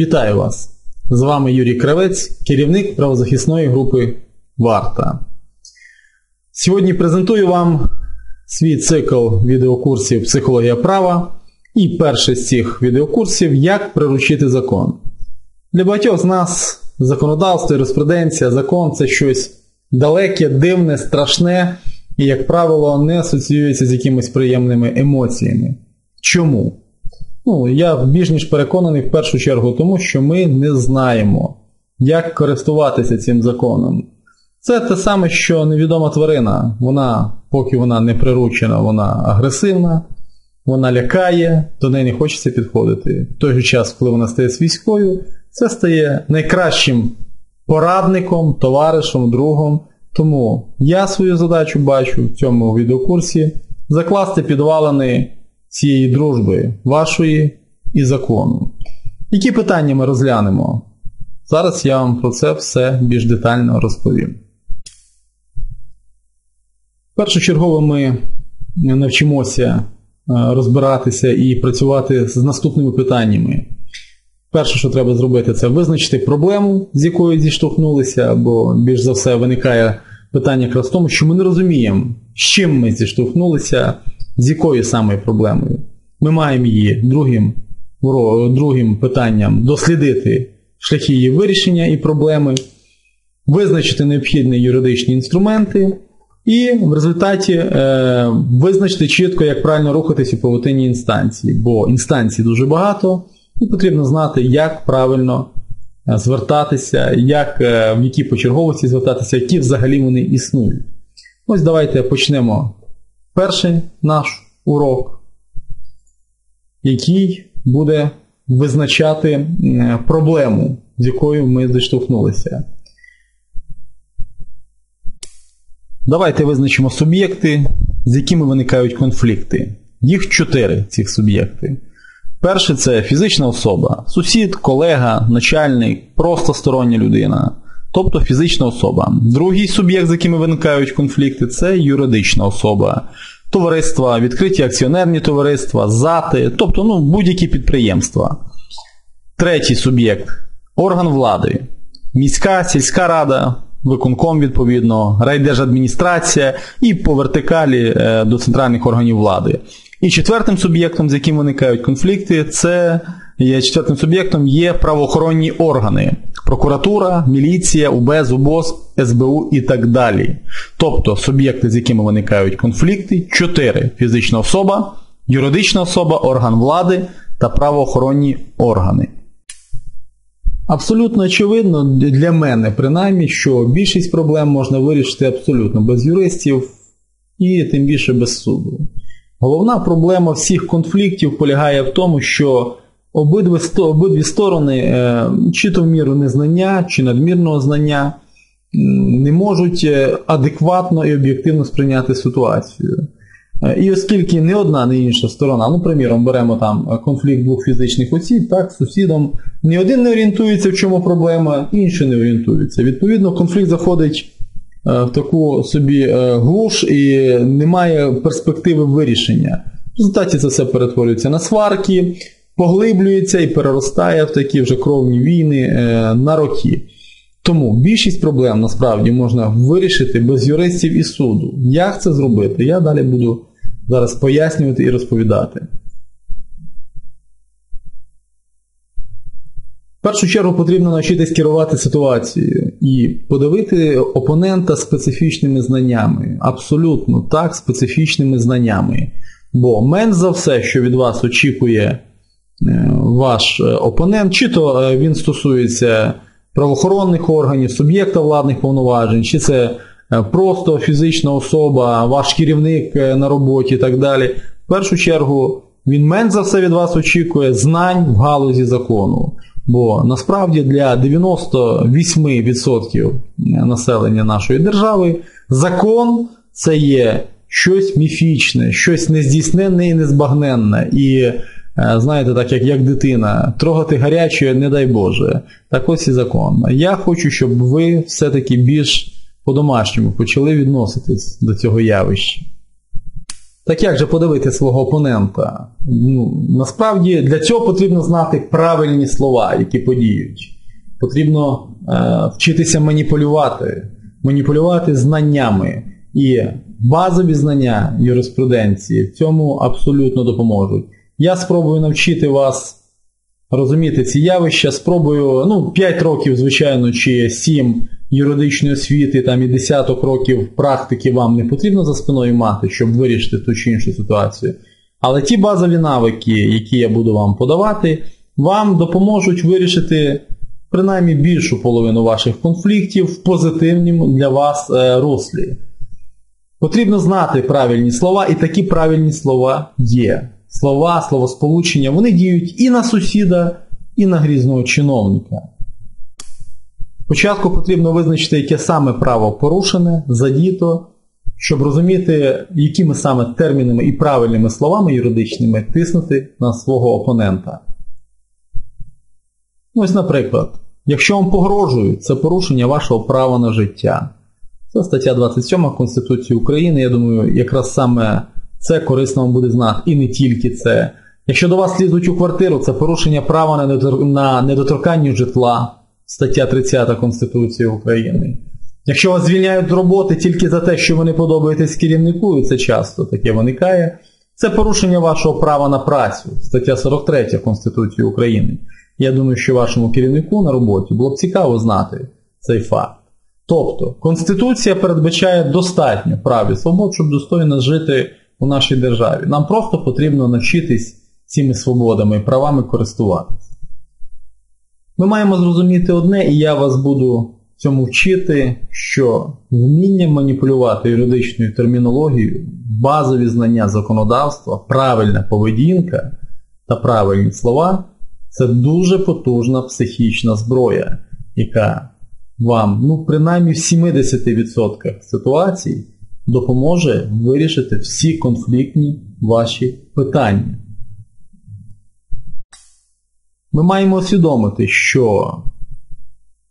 Вітаю вас! З вами Юрій Кравець, керівник правозахисної групи Варта. Сьогодні презентую вам свій цикл відеокурсів Психологія права і перший з цих відеокурсів Як приручити закон. Для багатьох з нас законодавство, юриспруденція, закон це щось далеке, дивне, страшне і, як правило, не асоціюється з якимись приємними емоціями. Чому? Ну, я більш ніж переконаний в першу чергу тому, що ми не знаємо, як користуватися цим законом. Це те саме, що невідома тварина. Вона, поки вона не приручена, вона агресивна, вона лякає, до неї не хочеться підходити. В той же час, коли вона стає свійською, це стає найкращим порадником, товаришем, другом. Тому я свою задачу бачу в цьому відеокурсі закласти підвалини цієї дружби вашої і закону. Які питання ми розглянемо? Зараз я вам про це все більш детально розповім. Першочергово ми навчимося е, розбиратися і працювати з наступними питаннями. Перше, що треба зробити, це визначити проблему, з якою зіштовхнулися, бо більш за все виникає питання якраз в тому, що ми не розуміємо, з чим ми зіштовхнулися з якою саме проблемою? Ми маємо її другим другим питанням дослідити шляхи її вирішення і проблеми, визначити необхідні юридичні інструменти, і в результаті е, визначити чітко, як правильно рухатись у павутині інстанції, бо інстанцій дуже багато, і потрібно знати, як правильно е, звертатися, як, е, в які почерговості звертатися, які взагалі вони існують. Ось давайте почнемо перший наш урок, який буде визначати проблему, з якою ми зіштовхнулися. Давайте визначимо суб'єкти, з якими виникають конфлікти. Їх чотири цих суб'єкти. Перший це фізична особа, сусід, колега, начальник, просто стороння людина тобто фізична особа. Другий суб'єкт, з якими виникають конфлікти, це юридична особа. Товариства, відкриті акціонерні товариства, ЗАТи, тобто ну, будь-які підприємства. Третій суб'єкт орган влади. Міська, сільська рада, виконком, відповідно, райдержадміністрація і по вертикалі е, до центральних органів влади. І четвертим суб'єктом, з яким виникають конфлікти, це є четвертим суб'єктом є правоохоронні органи прокуратура, міліція, УБЕЗ, УБОЗ, СБУ і так далі. Тобто суб'єкти, з якими виникають конфлікти, чотири фізична особа, юридична особа, орган влади та правоохоронні органи. Абсолютно очевидно для мене, принаймні, що більшість проблем можна вирішити абсолютно без юристів і тим більше без суду. Головна проблема всіх конфліктів полягає в тому, що обидві обидві сторони, е, чи то в міру незнання, чи надмірного знання, не можуть е, адекватно і об'єктивно сприйняти ситуацію. Е, і оскільки не одна, не інша сторона, ну, приміром, беремо там конфлікт двох фізичних осіб, так, з сусідом, ні один не орієнтується, в чому проблема, інший не орієнтується. Відповідно, конфлікт заходить в таку собі глуш і немає перспективи вирішення. В результаті це все перетворюється на сварки, поглиблюється і переростає в такі вже кровні війни е, на роки. Тому більшість проблем насправді можна вирішити без юристів і суду. Як це зробити? Я далі буду зараз пояснювати і розповідати. В першу чергу потрібно навчитись керувати ситуацією і подивити опонента специфічними знаннями. Абсолютно так, специфічними знаннями. Бо менш за все, що від вас очікує ваш опонент, чи то він стосується правоохоронних органів, суб'єкта владних повноважень, чи це просто фізична особа, ваш керівник на роботі і так далі. В першу чергу він менш за все від вас очікує знань в галузі закону. Бо насправді для 98% населення нашої держави закон це є щось міфічне, щось нездійсненне і незбагненне. І е, знаєте, так як як дитина, трогати гаряче, не дай Боже. Так ось і закон. Я хочу, щоб ви все-таки більш по-домашньому почали відноситись до цього явища. Так як же подивити свого опонента? Ну, Насправді для цього потрібно знати правильні слова, які подіють. Потрібно е, вчитися маніпулювати, маніпулювати знаннями. І базові знання юриспруденції в цьому абсолютно допоможуть. Я спробую навчити вас розуміти ці явища, спробую ну, 5 років, звичайно, чи 7 юридичної освіти там і десяток років практики вам не потрібно за спиною мати, щоб вирішити ту чи іншу ситуацію. Але ті базові навики, які я буду вам подавати, вам допоможуть вирішити принаймні більшу половину ваших конфліктів в позитивному для вас е, руслі. Потрібно знати правильні слова, і такі правильні слова є. Слова, словосполучення, вони діють і на сусіда, і на грізного чиновника. Спочатку потрібно визначити, яке саме право порушене, задіто, щоб розуміти, якими саме термінами і правильними словами юридичними тиснути на свого опонента. Ось, наприклад, якщо вам погрожують, це порушення вашого права на життя. Це стаття 27 Конституції України. Я думаю, якраз саме це корисно вам буде знати. І не тільки це. Якщо до вас лізуть у квартиру, це порушення права на недоторкання житла стаття 30 Конституції України. Якщо вас звільняють з роботи тільки за те, що ви не подобаєтесь керівнику, і це часто таке виникає, це порушення вашого права на працю, стаття 43 Конституції України. Я думаю, що вашому керівнику на роботі було б цікаво знати цей факт. Тобто, Конституція передбачає достатньо прав і свобод, щоб достойно жити у нашій державі. Нам просто потрібно навчитись цими свободами і правами користуватися. Ми маємо зрозуміти одне, і я вас буду цьому вчити, що вміння маніпулювати юридичною термінологією, базові знання законодавства, правильна поведінка та правильні слова це дуже потужна психічна зброя, яка вам, ну, принаймні в 70% ситуацій допоможе вирішити всі конфліктні ваші питання. Ми маємо усвідомити, що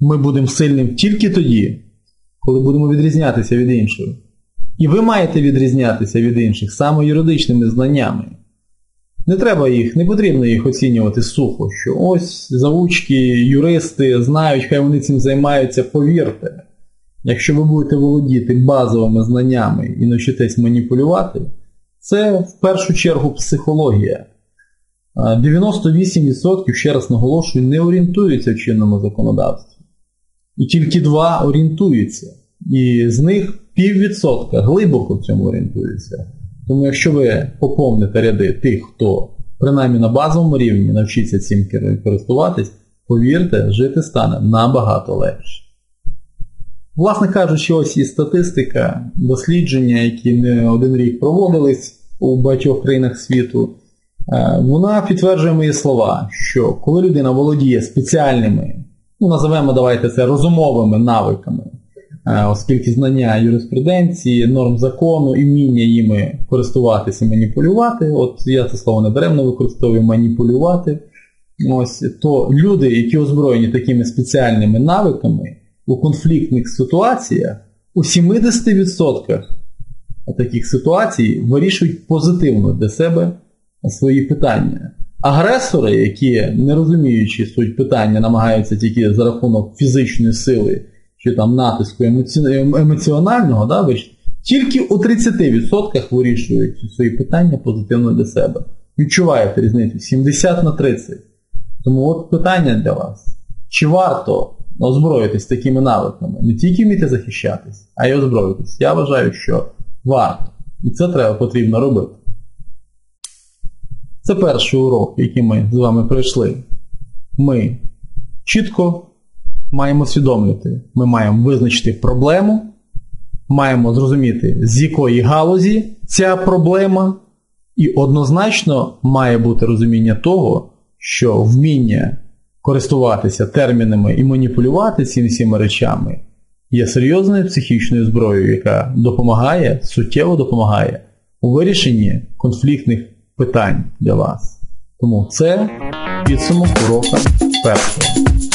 ми будемо сильним тільки тоді, коли будемо відрізнятися від іншого. І ви маєте відрізнятися від інших саме юридичними знаннями. Не треба їх, не потрібно їх оцінювати сухо, що ось заучки, юристи знають, хай вони цим займаються, повірте. Якщо ви будете володіти базовими знаннями і навчитесь маніпулювати, це в першу чергу психологія. 98%, ще раз наголошую, не орієнтуються в чинному законодавстві. І тільки 2 орієнтуються. І з них піввідсотка глибоко в цьому орієнтуються. Тому якщо ви поповните ряди тих, хто принаймні на базовому рівні навчиться цим користуватись, повірте, жити стане набагато легше. Власне кажучи, ось і статистика, дослідження, які не один рік проводились у багатьох країнах світу. Е, вона підтверджує мої слова, що коли людина володіє спеціальними, ну називаємо давайте це розумовими навиками, е, оскільки знання юриспруденції, норм закону і вміння їми користуватися і маніпулювати, от я це слово недаремно використовую маніпулювати, ось, то люди, які озброєні такими спеціальними навиками у конфліктних ситуаціях, у 70% таких ситуацій вирішують позитивно для себе свої питання. Агресори, які, не розуміючи суть питання, намагаються тільки за рахунок фізичної сили чи там натиску емоціонального, да, тільки у 30% вирішують свої питання позитивно для себе. Відчуваєте різницю 70 на 30. Тому от питання для вас. Чи варто озброїтись такими навиками? Не тільки вміти захищатись, а й озброїтись. Я вважаю, що варто. І це треба потрібно робити. Це перший урок, який ми з вами пройшли. Ми чітко маємо усвідомлювати, ми маємо визначити проблему, маємо зрозуміти, з якої галузі ця проблема, і однозначно має бути розуміння того, що вміння користуватися термінами і маніпулювати цими всіма речами є серйозною психічною зброєю, яка допомагає, суттєво допомагає у вирішенні конфліктних питань для вас. Тому це підсумок урока першого.